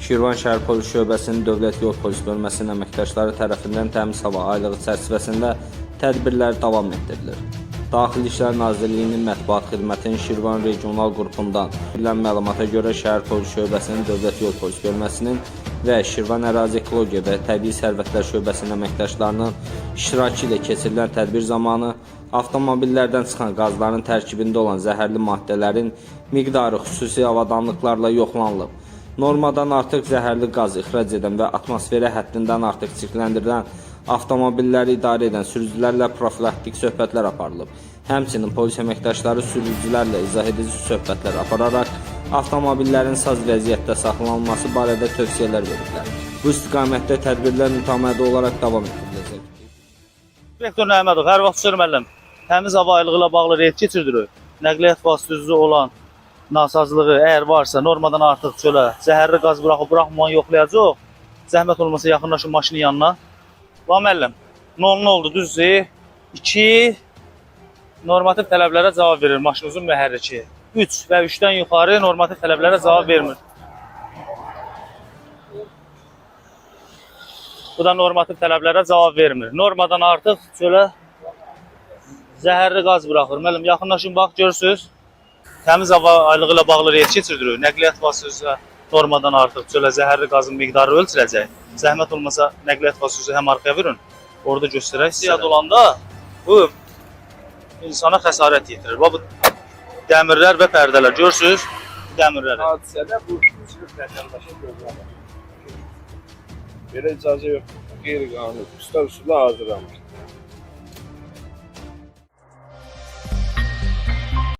Şirvan şəhər polis şöbəsinin Dövlət Yol Polis bölməsinin əməkdaşları tərəfindən təmiz hava aylığı çərçivəsində tədbirlər davam etdirilir. Daxili İşlər Nazirliyinin mətbuat xidmətinin Şirvan regional qrupundan verilən məlumata görə şəhər polis şöbəsinin Dövlət Yol Polis bölməsinin və Şirvan Ərazi Ekologiya və Təbii Sərvətlər şöbəsinin əməkdaşlarının iştirakı ilə keçirilən tədbir zamanı avtomobillərdən çıxan qazların tərkibində olan zəhərli maddələrin miqdarı xüsusi avadanlıqlarla yoxlanılıb. Normadan artıq zəhərli qaz ixrac edən və atmosferə həddindən artıq çirkləndirilən avtomobilləri idarə edən sürücülərlə profilaktik söhbətlər aparılıb. Həmçinin polis əməkdaşları sürücülərlə izah edici söhbətlər apararaq avtomobillərin saz vəziyyətdə saxlanılması barədə tövsiyələr veriblər. Bu istiqamətdə tədbirlər mütəmadi olaraq davam etdiriləcək. Rektor Nəhmədov, hər vaxt Sır müəllim, təmiz hava aylığı ilə bağlı reyd keçirdirik. Nəqliyyat vasitəsi olan nasazlığı əgər varsa, normadan artıq çölə zəhərli qaz buraxıb buraxmamanı yoxlayacaq. Zəhmət olmasa yaxınlaşın maşının yanına. Va müəllim, nə oldu, düzdür? 2 normativ tələblərə cavab verir maşınınızın mühərriki. 3 və 3-dən yuxarı normativ tələblərə vermir. Bu da normativ tələblərə cavab vermir. Normadan artıq çölə zəhərli qaz buraxır. Müəllim, yaxınlaşın bax görürsüz. Təmiz hava aylığı ilə bağlı reyd keçirdirik. Nəqliyyat vasitəsi normadan artıq çölə zəhərli qazın miqdarı ölçüləcək. Zəhmət olmasa nəqliyyat vasitəsi həm arxaya verin. Orada göstərək. Ziyad olanda bu insana xəsarət yetirir. Bu dəmirlər və pərdələr görürsüz? Dəmirlər. Hadisədə bu üzvlük vətəndaşa görülür. Belə icazə yoxdur. Qeyri-qanuni usta üsulla hazırlanmış.